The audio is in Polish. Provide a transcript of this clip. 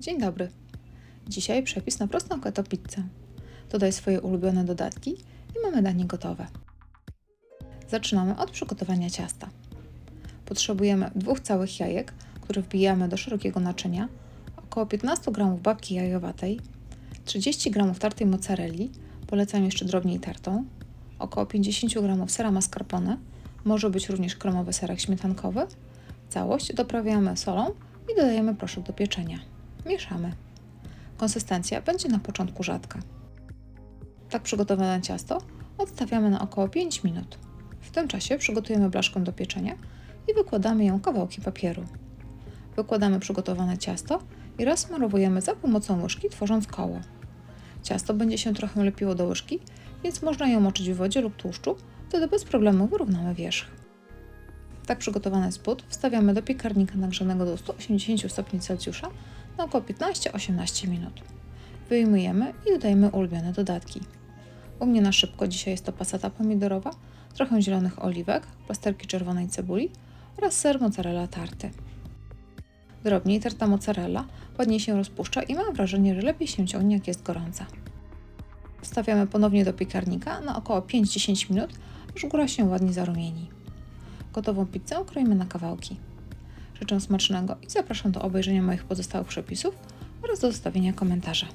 Dzień dobry. Dzisiaj przepis na prostą keto pizzę. Dodaj swoje ulubione dodatki i mamy danie gotowe. Zaczynamy od przygotowania ciasta. Potrzebujemy dwóch całych jajek, które wbijamy do szerokiego naczynia, około 15 g babki jajowatej, 30 g tartej mozzarelli, polecam jeszcze drobniej tartą, około 50 g sera mascarpone, może być również kremowy serek śmietankowy. Całość doprawiamy solą i dodajemy proszek do pieczenia. Mieszamy. Konsystencja będzie na początku rzadka. Tak przygotowane ciasto odstawiamy na około 5 minut. W tym czasie przygotujemy blaszkę do pieczenia i wykładamy ją kawałki papieru. Wykładamy przygotowane ciasto i rozsmarowujemy za pomocą łyżki, tworząc koło. Ciasto będzie się trochę lepiło do łyżki, więc można ją moczyć w wodzie lub tłuszczu, wtedy bez problemu wyrównamy wierzch. Tak przygotowany spód wstawiamy do piekarnika nagrzanego do 180 stopni Celsjusza na około 15-18 minut. Wyjmujemy i dodajemy ulubione dodatki. U mnie na szybko dzisiaj jest to pasata pomidorowa, trochę zielonych oliwek, plasterki czerwonej cebuli oraz ser mozzarella tarty. Drobniej tarta mozzarella ładnie się rozpuszcza i mam wrażenie, że lepiej się ciągnie jak jest gorąca. Wstawiamy ponownie do piekarnika na około 5-10 minut, aż góra się ładnie zarumieni. Gotową pizzę kroimy na kawałki. Życzę smacznego i zapraszam do obejrzenia moich pozostałych przepisów oraz do zostawienia komentarza.